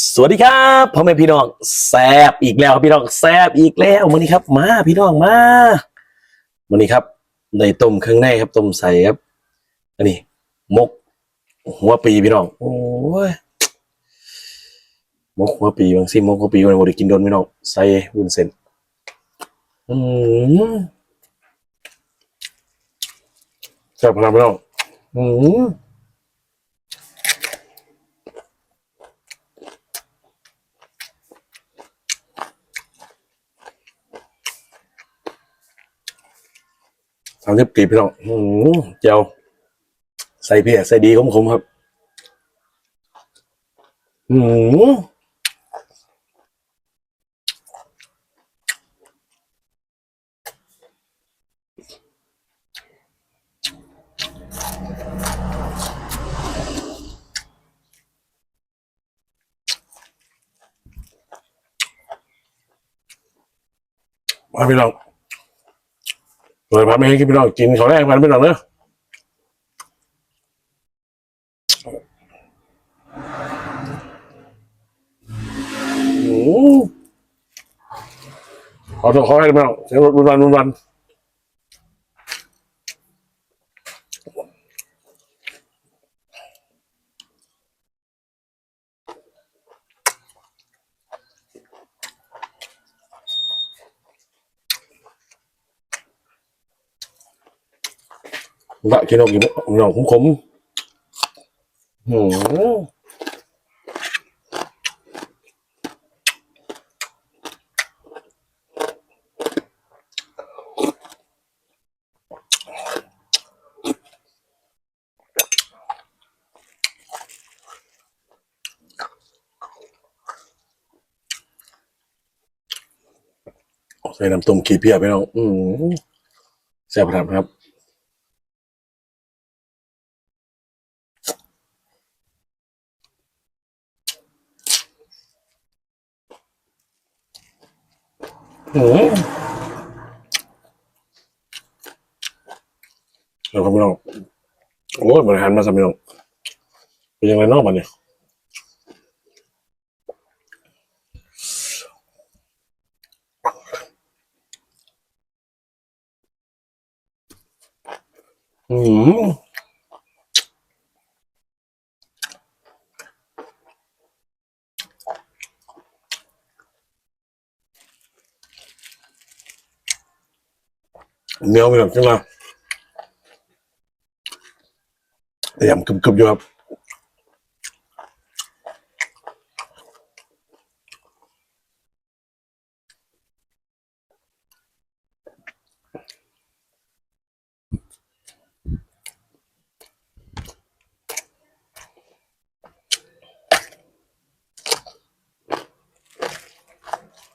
สวัสดีครับพ่อแม่พี่น้องแซบอีกแล้วพี่น้องแซบอีกแล้ววันนี้ครับ มาพี่น้องมาวันนี้ครับในต้มเครื่องในครับต้มใส่ครับ อันนี้มก หัวปีพี่น้องโอ้ยมกหัวปีบางสิมกหัวปีวันนี้ได้กินโดนพี่น้องใส่วุ้นเส้นอืมแซ่บขนาดพี่น้องอืม สามสิบกีบพี่น้องอืมเจียวใส่เพียใส่ดีคมๆครับ อืมมาพี่น้อง เปิดพัดไม่ให้กินพี่น้องกินเขาแรกมันพี่น้องเนอะอืมขอโทษขอให้พี่น้องเสียงรุนรุนวันรุน บะกินออกกินพี่น้องขมๆอืมใส่น้ำต้มขี้เพียพี่น้องอืมแซ่บครับ อืมเดี๋ยวครับพี่น้องโอ้ยบริหารมาสามพี่น้องเป็นยังไงนอกมันเนี่ยอืม เหนียวไปหน่อยขึ้นมาแต่ยำกรึบๆอยู่ครับ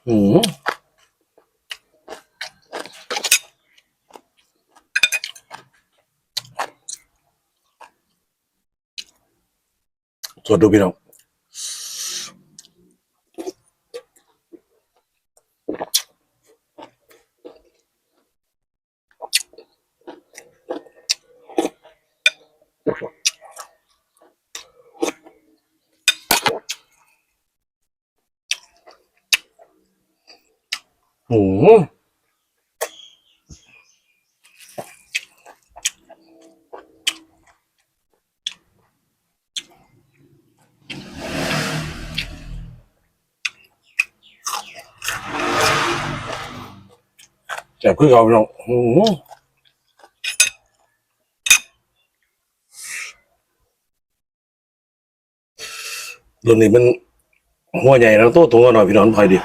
อืม สวัสดีพี่น้องอืม แซ่บคือเขาพี่น้องอืมรุ่นนี้มันหัวใหญ่แล้วโตตัวหน่อยพี่น้องพอยดี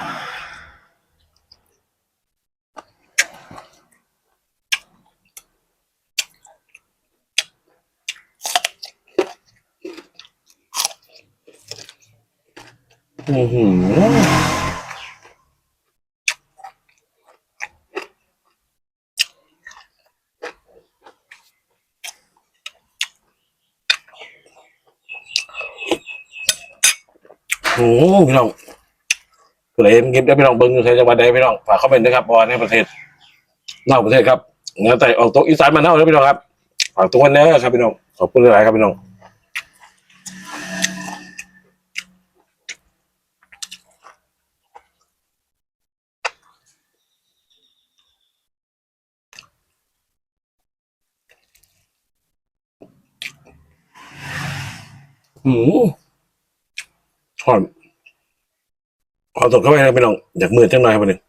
อือหือ โอ้มพี่น้องก็เลยเกิบได้พี่น้องเบิ้งใช้จังหวัดใดพี่น้องฝากคอมเมนต์นะครับบอลในประเทศนอกประเทศครับงานแต่ออกโต๊ะอีสานมาเน่าแล้วพี่น้องครับฝากตรงนั้นนะครับพี่น้องขอบคุณหลายครับพี่น้อง嗯。Mm. มหอนขอตกเข้าไปนะพี่น้องอยากมือจังหน่อยครับนหนึ่ง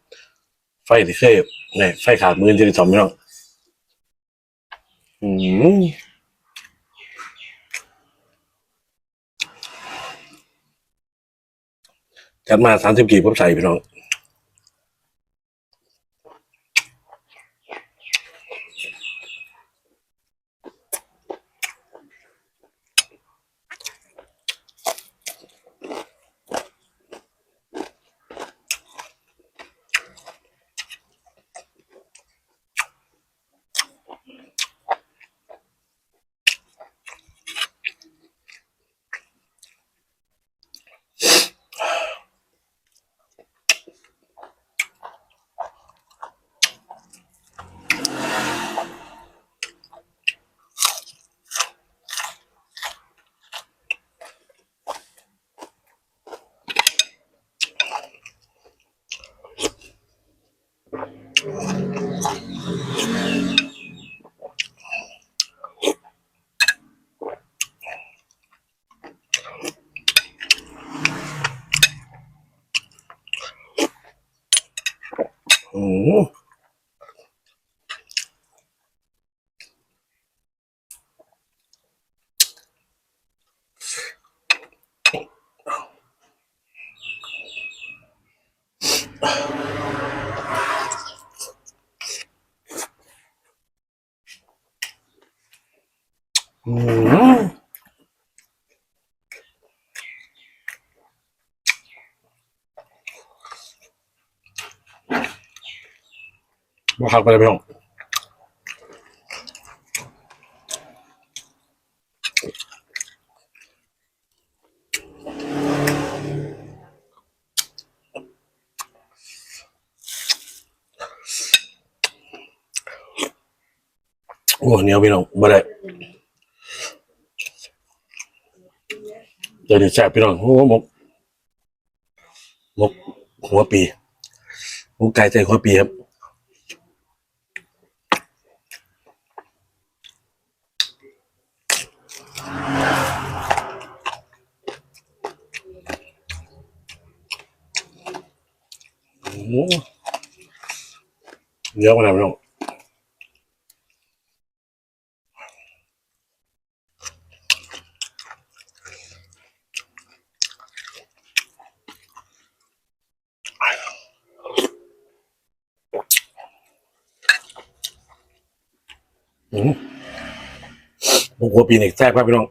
ไฟที่เคยเนี่ยไฟขาดมือที่สอมพี่น้องอืมจัดมาสามสิบกี่ผมใส่พี่น้อง อื บ่คักไปเลยพี่น้องโอ้เหนียวพี่น้องบ่ได้ เดี๋ยวเดี๋ยวแซ่บพี่น้องโอ้หมกหมกหัวปีหมกไก่ใจหัวปีครับโอ้เยอะขนาดพี่น้อง อืมหมกหัวปีนี่แซ่บครับพี่น้อง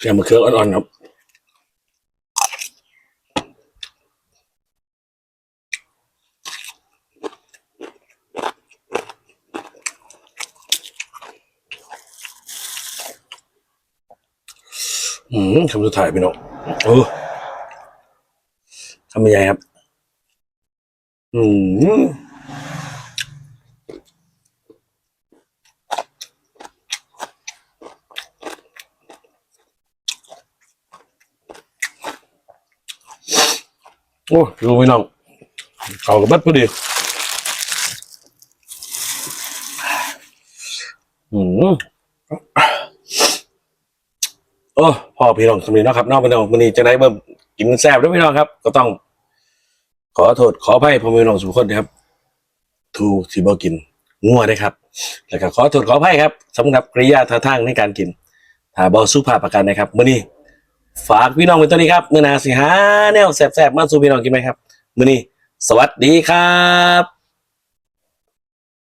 แกงมะเขืออ่อนๆครับ อืมคำสุดท้ายพี่น้องโอ้ทำยังไงครับ อืมโอ้ดูพี่น้องเขากับบัดพอดีอืมโอ้ พ่อพี่น้องสำนีนาะครับนอกพี่น้องวันนี้จะได้เบิ่มกินแซ่บด้วยพี่น้องครับ ก็ต้อง ขอโทษขออภัยพ่อพี่น้องทุกคนนะครับทูที่บ่กินงัวได้ครับ แล้วก็ขอโทษขออภัยครับสำหรับกริยาท่าทางในการกินถ้าบ่สุภาพประการนะครับมื้อนี้ฝากพี่น้องไว้ตัวนี้ครับมื้อหน้าสิหาแนวแซ่บๆมาสู่พี่น้องกินไหมครับมื้อนี้สวัสดีครับ